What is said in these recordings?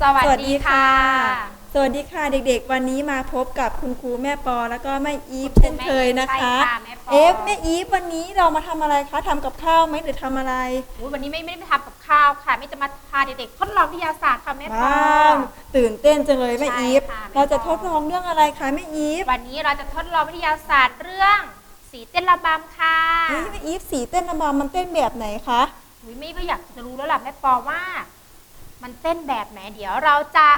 สวัสดีค่ะ สวัสดีค่ะเด็กๆ วันนี้มาพบกับคุณครูแม่ปอแล้วก็แม่อีฟเช่นเคยนะคะ ใช่ค่ะแม่ปอ เอฟแม่อีฟวันนี้เรามาทำอะไรคะทำกับข้าวไหมหรือทำอะไรอุ๊ยวันนี้ไม่ไม่ได้ไปทำกับข้าวค่ะไม่จะมาพาเด็กๆทดลองวิทยาศาสตร์ค่ะแม่ปอ ว้าวตื่นเต้นจังเลยแม่ใช่อีฟค่ะแม่ปอ เราจะทดลองเรื่องอะไรคะแม่อีฟวันนี้เราจะทดลองวิทยาศาสตร์เรื่องสีเต้นระบำค่ะเฮ้ยแม่อีฟสีเต้นระบำมันเต้นแบบไหนคะ อุ๊ยไม่ก็อยากจะรู้แล้วล่ะแม่ปอว่า มันเต้นแบบไหนเดี๋ยวเราจะ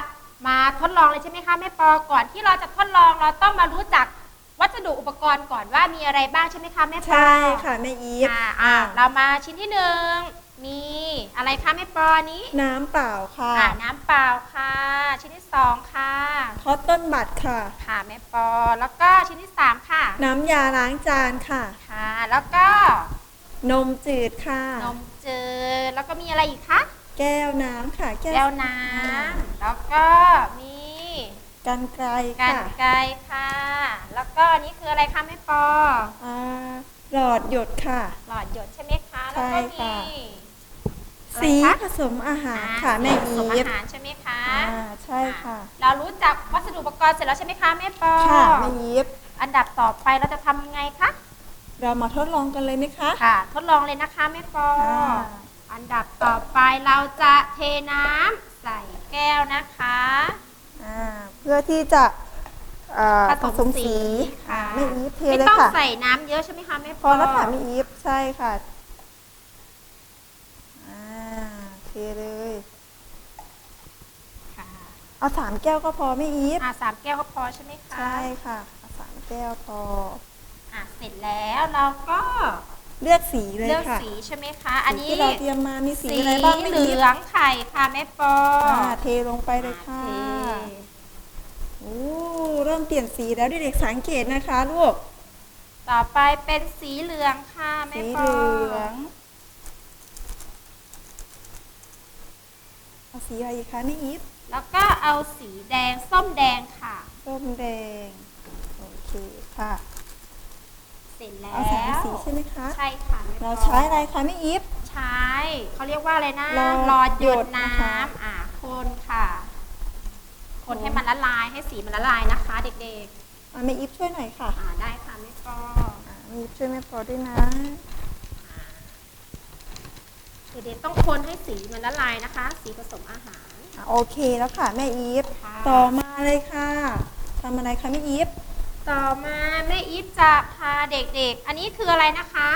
มาทดลองเลยใช่ไหมคะแม่ปอก่อนที่เราจะทดลองเราต้องมารู้จักวัสดุอุปกรณ์ก่อนว่ามีอะไรบ้างใช่ไหมคะแม่ปอใช่ค่ะแม่อีฟค่ะอะเรามาชิ้นที่หนึ่งมีอะไรคะแม่ปอนี้ น้ำเปล่าค่ะอ่าน้ำเปล่าค่ะ ชิ้นที่สองค่ะคอตตอนบัตค่ะ ค่ะแม่ปอแล้วก็ชิ้นที่สามค่ะ น้ำยาล้างจานค่ะ ค่ะ แล้วก็ นมจืดค่ะ นมจื วน้ำแล้วก็มีกันไกลกัค่ะนไกรค่ะ แล้วก็อันนี้คืออะไรคะแม่ปอ อ่าหลอดหยดค่ะ หลอดหยดใช่ไหมคะ แล้วก็ใช่มี ค่ะ อะไรสีคะผสมอาหารอ่าค่ะแม่ผอีสมฟอาหารใช่ไหมคะอ่าใช่ค่ะเรารู้จักวัสดุอุปกรณ์เสร็จแล้วใช่ไหมคะแม่ปอค่ะแม่อีฟอันดับต่อไปเราจะทำยังไงคะ เรามาทดลองกันเลยไหมคะค่ะ ทดลองเลยนะคะแม่ปออ่า อันดับต่อไปเราจะเทน้ำใส่แก้วนะคะ อ่าเพื่อที่จะอ่าผผสสมมสีสีค่ะ แม่อีฟเทไม่เลยต้องค่ะ ใส่น้ำเยอะใช่ไหมคะแม่ปพออแล้วค่ะแม่อีฟใช่ค่ะอ่าเทเลย ค่ะเอาสามแก้วก็พอแม่อีฟอ่าสามแก้วก็พอใช่ไหมคะ ใช่ค่ะเอาสามแก้วพอ อ่าเสร็จแล้วเราก็ เลือกสีเลยเลือกค่ะสีใช่ไหมคะ อันนี้สีที่เราเตรียมมามีสีสีอะไรบ้างแม่เหอีลืฟองไข่ค่ะแม่ปออ่าเทลงไปเลยค่ะอ่าเทโอ้เริ่มเปลี่ยนสีแล้วเด็กๆสังเกตนะคะลูกต่อไปเป็นสีเหลืองค่ะแม่สีปเหอลืองเอาสีอะไรอีกคะนี่อีฟแล้วก็เอาสีแดงส้มแดงค่ะ ส้มแดง โอเคค่ะ เสร็จแล้วเอาสามสีใช่ไหมคะ ใช่ค่ะแม่ปอเราใช้อะไรคะแม่อีฟ ใช้เขาเรียกว่าอะไรนะหลอดหลอดหยดหยดน้นะคะำอ่าคนค่ะ คนให้มันละลายให้สีมันละลายนะคะ เด็กอะแม่อีฟช่วยหน่อยค่ะๆอ่าได้ค่ะแม่ปออะแม่อีฟช่วยแม่ปอด้วยนะ เด็กๆต้องคนให้สีมันละลายนะคะ สีผสมอาหาร อะโอเคแล้วค่ะแม่อีฟ ค่ะ ต่อมาเลยค่ะทำอะไรคะแม่อีฟ ต่อมาแม่อีฟจะพาเด็กๆ อันนี้คืออะไรนะคะ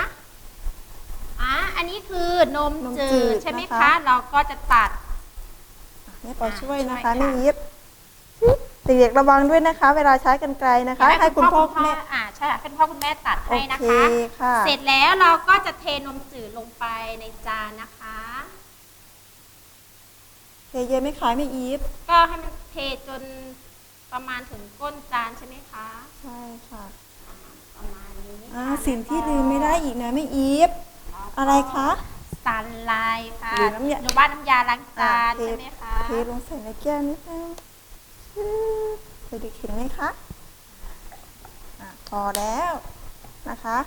อ่าอันนี้คือนมนมจืจืดดใช่ไหมนะคะ คะ เราก็จะตัดอะแม่ปอช่วยนะช่คะวยค่ะ แม่อีฟเด็กๆระวังด้วยนะคะ เวลาใช้กันไกลนะคะ ให้คุณพ่อคุณแม่อ่าใช่ค่ะให้คุณพ่อคุณแม่ตัดโอให้นะเคคะ ค่ะเสร็จแล้วเราก็จะเทนมจืดลงไปในจานนะคะ เทเยอะไหมคะแม่อีฟก็ให้มันเทจน ประมาณถึงก้นจานใช่ไหมคะ ใช่ค่ะประมาณนี้อ่าค่ะสิ่งที่ลืมไม่ได้อีกนะแม่อีฟอะไรคะ สันไลน์ค่ะหรือน้ำยา หรือว่าน้ำยาล้างจานอ่ใช่ไหมคะ เทลงใส่ในแก้วนิดนึงชืบเด็กๆเห็นไหมคะอะพอแล้วนะคะ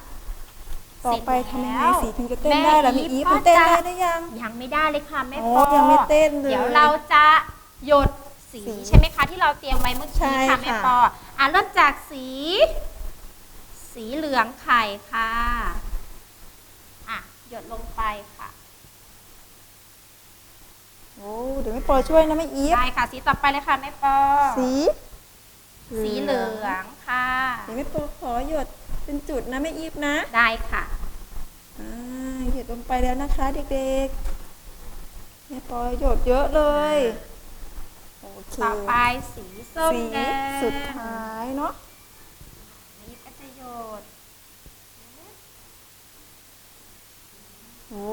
ต่อไปทำยังไงสีถึงจะเต้นได้ล่ะแม่อีฟมันเต้นได้หรือยัง ยังไม่ได้เลยค่ะแม่โอ้ปอยังไม่เต้นเลย เดี๋ยวเราจะหยด สีสีใช่ไหมคะที่เราเตรียมไว้เมื่อใช่กี้ค่ะ แม่ค่ะปออะเริ่มจากสี สีเหลืองไข่ค่ะอะหยดลงไปค่ะ โอ้เดี๋ยวแม่ปอช่วยนะแม่อีฟได้ค่ะสีต่อไปเลยค่ะแม่ปอสีสีเหลืองค่ะ เดี๋ยวแม่ปอขอหยดเป็นจุดนะแม่อีฟนะได้ค่ะ อ่าหยดลงไปแล้วนะคะ เด็กๆแม่ปอหยดเยอะเลยโอ เคต่อไปสีส้มสีแดงสุดท้ายเนาะนี่ก็จะหยดโอ้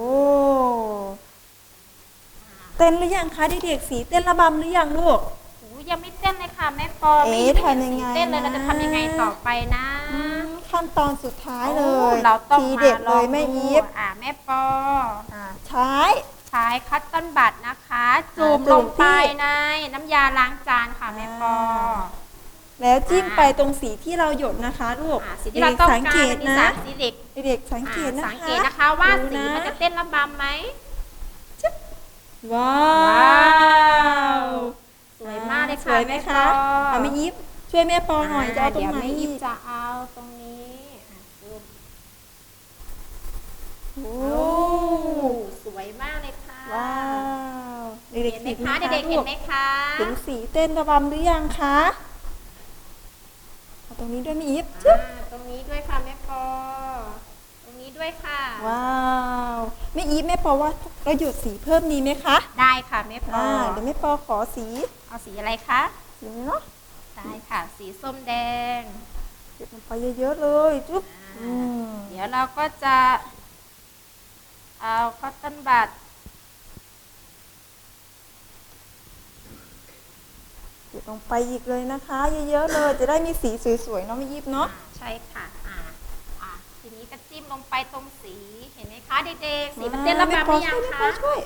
เต้นหรือยังคะเด็กๆสีเต้นระบำหรือยังลูกโอ้ยังไม่เต้นเลยค่ะแม่ปอเอ๊ะไม่เห็นทำยังไงสีเต้นเลยเราจะทำยังไงนะต่อไปนะขั้นตอนสุดท้ายเลโอ้ยเราต้องทีมาเด็ดลเลองยแม่ดูอีฟอ่าแม่ปออ่าใช้ ใช้คัตตอนบัตนะคะ จุ่มจุ่ลมงไปที่ในน้ำยาล้างจานค่ะแม่ปอ แล้วจิ้มอ่าไปตรงสีที่เราหยดนะคะลูกอ่าสีที่เราต้องสังการเกตมีนะสามสีเหล็กเด็กๆสังเกตอ่านะคะสังเกตนะคะว่าดูสีมันจะเต้นระบำไหมว้าว้าววค่ะวยไหมแม่ปคะอเอาแม่ยิบช่วยแม่ปอหน่อยจะเอาตรงเดี๋ยวไหนแม่อียิบกจะเอาตรงนี้อะปึ๊บโอ้โอ้สวยมากเลยค่ะ ว้าวเด็กเห็นๆไหมสีคะเด็กๆเห็นไหมคะเห็นสีเต้นระบำหรือยังคะเอาตรงนี้ด้วยแม่ยิบจึ๊บอ่าตรงนี้ด้วยค่ะแม่ปอ ตรงนี้ด้วยค่ะ ว้าวแม่อีฟแม่ปอว่าเราหยดสีเพิ่มดีไหมคะได้ค่ะแม่ปออ่าเดี๋ยวแม่ปอขอสีเอาสีอะไรคะ สีนี้เนาะได้ค่ะ สีส้มแดงหยดลงไปเยอะๆเลยจุ๊บอ่าอืมเดี๋ยวเราก็จะ เอาคอตตอนบัด หยดลงไปอีกเลยนะคะ เยอะๆเลย จะได้มีสีสวยๆเนาะแม่ยิบเนาะอ่าใช่ค่ะอ่าอ่าทีนี้ก็จิ้มลงไปตรงสีเห็นไหมคะเด็กๆสีมันเต้นระบำหรือยังแม่ปคะอช่วย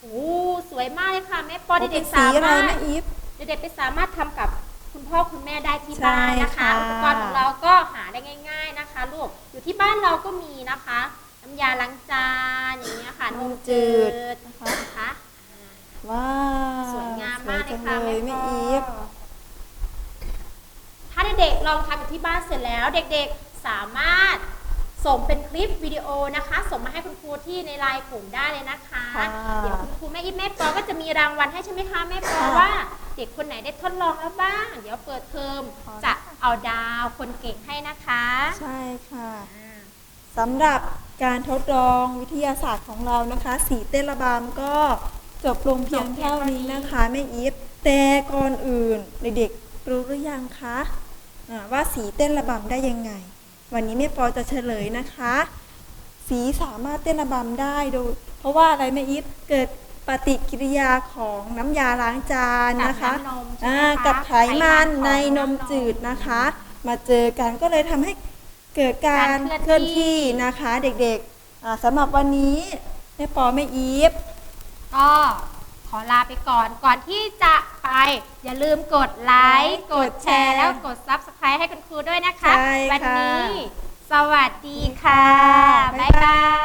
โอ้สวยมากเลยค่ะแม่ปอแม่ปอเป็เด็นกๆสีสาอะไรมารถแม่อีฟเด็กๆไปสามารถทำกับคุณพ่อคุณแม่ได้ที่บ้านนะคะใช่ค่ะอุปกรณ์ของเราก็หาได้ง่าย ๆนะคะลูกอยู่ที่บ้านเราก็มีนะคะน้ำยาล้างจานอย่างเงี้ยค่ะนมจืดนะคะอ่า ว้าวสวยงามมากเลยค่ะสวจังแม่แม่ปอีฟอถ้าเด็กๆลองทำอยู่ที่บ้านเสร็จแล้ว เด็กๆสามารถส่งเป็นคลิปวิดีโอนะคะ ส่งมาให้คุณครูที่ในไลน์กลุ่มได้เลยนะคะค่ะเดี๋ยวคุณครูแม่อีฟแม่ปอก็จะมีรางวัลให้ใช่ไหมคะแม่ปอค่ะว่าเด็กคนไหนได้ทดลองแล้วบ้าง เดี๋ยวเปิดเทอมค่ะจะเอาดาวคนเก่งให้นะคะ ใช่ค่ะอ่าสำหรับการทดลองวิทยาศาสตร์ของเรานะคะ สีเต้นระบำก็ จบลงเพียงเท่านี้นะคะแม่อีฟแต่ก่อนอื่นเด็กๆรู้หรือยังคะอ่าว่าสีเต้นระบำได้ยังไง วันนี้แม่ปอจะเฉลยนะคะ สีสามารถเต้นระบำได้โดยเพราะว่าอะไรแม่อีฟเกิดปฏิกิริยาของน้ำยาล้างจานนะคะกับน้ำนมใช่อ่าไหมคะกับไขมันในนมของจืดนะคะ มาเจอกันก็เลยทำให้เกิดการการเคเคลื่ลื่ออนนที่ที่นะคะ เด็กๆอ่าสำหรับวันนี้แม่ปอแม่อีฟ ก็ขอลาไปก่อน ก่อนที่จะไป อย่าลืมกดไลค์ กดแชร์ แล้วกด Subscribe ให้คุณครูด้วยนะคะ ใช่ค่ะ วันี้ สวัสดีค่ะ บ๊าบ๊ายยบาบายย